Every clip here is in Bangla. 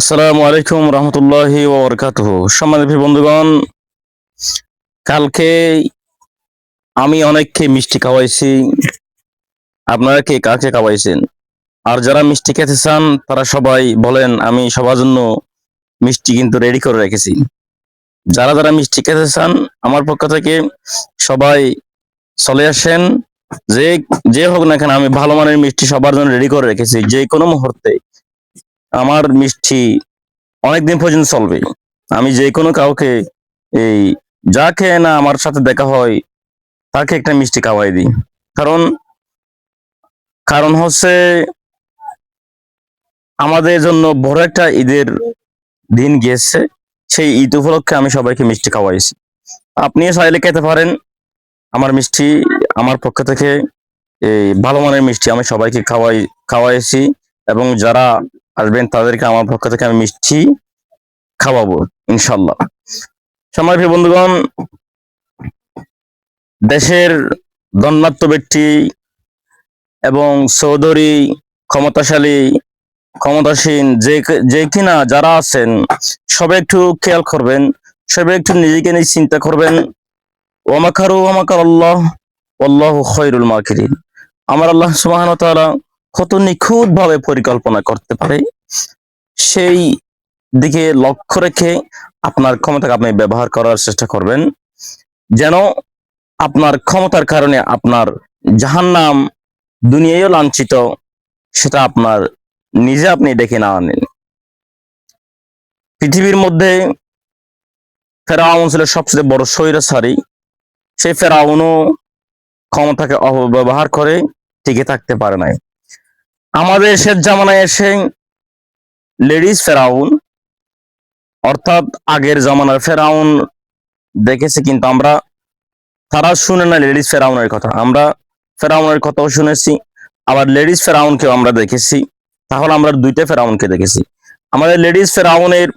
আসসালামু আলাইকুম রহমতুল্লাহি ওবরকাতুহ সম্মানিত বন্ধুগণ, কালকে আমি অনেককে মিষ্টি খাওয়াইছি। আপনারা কে কাকে খাওয়াইছেন? আর যারা মিষ্টি খেতে চান, তারা সবাই বলেন, আমি সবার জন্য মিষ্টি কিন্তু রেডি করে রেখেছি। যারা যারা মিষ্টি খেতে চান, আমার পক্ষ থেকে সবাই চলে আসেন। যে যে হোক না কেন, আমি ভালো মানের মিষ্টি সবার জন্য রেডি করে রেখেছি। যে কোনো মুহূর্তে। আমার মিষ্টি অনেকদিন পর্যন্ত চলবে। আমি যে কোনো কাউকে এই যা খেয়ে না আমার সাথে দেখা হয়, তাকে একটা মিষ্টি খাওয়াই দিই। কারণ কারণ হচ্ছে আমাদের জন্য বড় একটা ঈদের দিন গিয়েছে। সেই ঈদ উপলক্ষে আমি সবাইকে মিষ্টি খাওয়াইছি। আপনিও চাইলে খেতে পারেন। আমার মিষ্টি আমার পক্ষ থেকে এই ভালো মানের মিষ্টি আমি সবাইকে খাওয়াই, খাওয়াইছি। এবং যারা আসবেন, তাদেরকে আমার পক্ষ থেকে আমি মিষ্টি খাওয়াবো, ইনশাল্লাহ। সম্মানিত বন্ধুগণ, দেশের দন্নাত্ম ব্যক্তি এবং চৌধুরী ক্ষমতাশালী, ক্ষমতাসীন, যে যে কিনা যারা আছেন, সবাই একটু খেয়াল করবেন, সবাই একটু নিজেকে নিয়ে চিন্তা করবেন। ওমাকারু ওমাকার আল্লাহ আল্লাহ খৈরুল মাকিরিন। আমার আল্লাহ সুবহানাহু ওয়া তাআলা কত নিখুঁত ভাবে পরিকল্পনা করতে পারে, সেই দিকে লক্ষ্য রেখে আপনার ক্ষমতাকে আপনি ব্যবহার করার চেষ্টা করবেন, যেন আপনার ক্ষমতার কারণে আপনার যাহার জাহান্নাম দুনিয়ায়ও লাঞ্ছিত, সেটা আপনার নিজে আপনি ডেকে না আনেন। পৃথিবীর মধ্যে ফেরাউন ছিল সবচেয়ে বড় স্বৈরাচারী, সেই ফেরাউনও ক্ষমতাকে অপব্যবহার করে টিকে থাকতে পারে নাই। আমাদের শেষ জামানায় এসে লেডিস ফেরাউন, অর্থাৎ আগের জামানার ফেরাউন দেখেছি কিন্তু আমরা তারা শুনে না লেডিস ফেরাউনের কথা। আমরা ফেরাউনের কথাও শুনেছি, আবার লেডিস ফেরাউনকেও আমরা দেখেছি। তাহলে আমরা দুইটা ফেরাউনকে দেখেছি। আমাদের লেডিস ফেরাউনের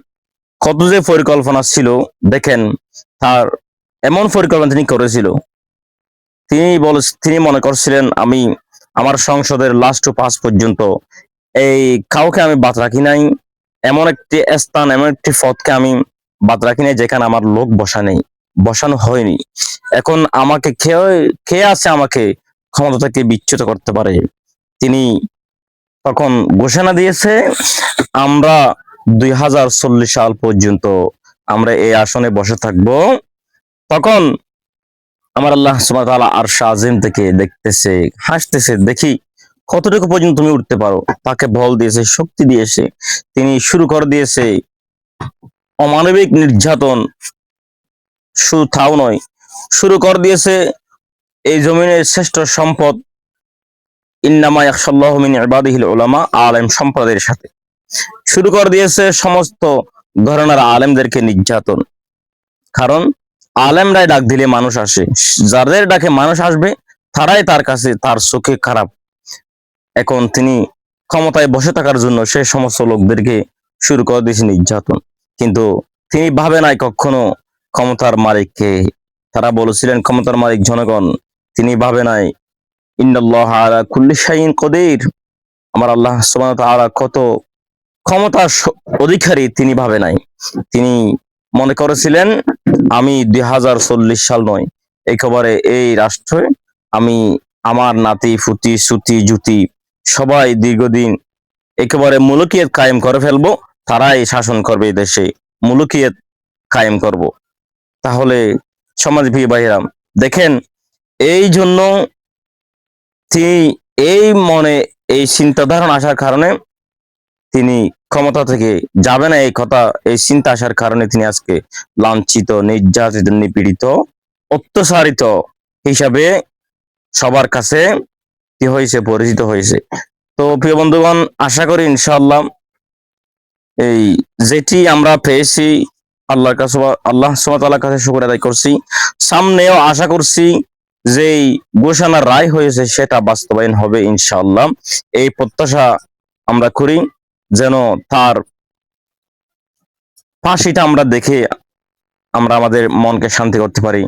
কত যে পরিকল্পনা ছিল, দেখেন, তার এমন পরিকল্পনা তিনি করেছিল। তিনি বল তিনি মনে করছিলেন, আমি আমার সংসদের লাস্ট টু পাস পর্যন্ত এই কাউকে আমি বাদ রাখি নাই। এমন একটি স্থান, এমন একটি পথকে আমি বাদ রাখি নাই যেখানে আমার লোক বসা নেই, বসানো হয়নি। এখন আমাকে খেয়ে খেয়ে আছে আমাকে ক্ষমতা থেকে বিচ্যুত করতে পারে? তিনি তখন ঘোষণা দিয়েছে, আমরা দুই হাজার চল্লিশ সাল পর্যন্ত আমরা এই আসনে বসে থাকব। তখন আমার আল্লাহ তাআলা আর আজিম থেকে দেখতেছে, হাসতেছে, দেখি কতটুকু পর্যন্ত তুমি উঠতে পারো। তাকে বল দিয়েছে, শক্তি দিয়েছে, তিনি শুরু করে দিয়েছে, অমানবিক নির্যাতন শুধু তাও নয়, শুরু করে দিয়েছে এই জমিনের শ্রেষ্ঠ সম্পদ, ইন্নামা ইয়াখশাল্লাহু মিন উলামা আলেম সম্প্রদায়ের সাথে। শুরু করে দিয়েছে সমস্ত ঘরানার আলেমদেরকে নির্যাতন। কারণ আলেমরাই ডাক দিলে মানুষ আসে। যাদের ডাকে মানুষ আসবে, তারাই তার কাছে তার চোখে খারাপ। এখন তিনি ক্ষমতায় বসে থাকার জন্য সে সমস্ত লোকদেরকে শুরু করে দিয়েছে নির্যাতন। কিন্তু তিনি ভাবে নাই কখনো ক্ষমতার মালিককে। তারা বলেছিলেন, ক্ষমতার মালিক জনগণ। তিনি ভাবে নাই আলা শাইইন কদির। আমার আল্লাহ তাআলা কত ক্ষমতার অধিকারী তিনি ভাবে নাই। তিনি মনে করেছিলেন আমি দুই হাজার চল্লিশ সাল নয় একেবারে এই রাষ্ট্রে আমি আমার নাতি, ফুতি, সুতি, জুতি সবাই দীর্ঘদিন একেবারে মুলুকিয়ত কায়েম করে ফেলব, তারাই শাসন করবে এই দেশে, মুলুকিয়ত কায়েম করব। তাহলে সমাজ ভি ভাইরাম দেখেন এই জন্য তিনি এই মনে এই চিন্তা ধারণা আসার কারণে তিনি ক্ষমতা থেকে যাবে না এই কথা, এই চিন্তা আসার কারণে তিনি আজকে লাঞ্ছিত, নির্যাতিত, নিপীড়িত, অত্যাচারিত হিসাবে সবার কাছে কি হয়েছে, পরিচিত হয়েছে। তো প্রিয় বন্ধুগণ, আশা করি ইনশাআল্লাহ এই যেটি আমরা পেয়েছি আল্লাহর কাছে, আল্লাহ সুবহানাহু কাছে শুকর আদায় করছি। সামনেও আশা করছি যেই ঘোষণা রায় হয়েছে সেটা বাস্তবায়ন হবে ইনশাআল্লাহ। এই প্রত্যাশা আমরা করি। যেন তার ফাঁসিটা আমরা দেখে আমরা আমাদের মনকে শান্তি করতে পারি।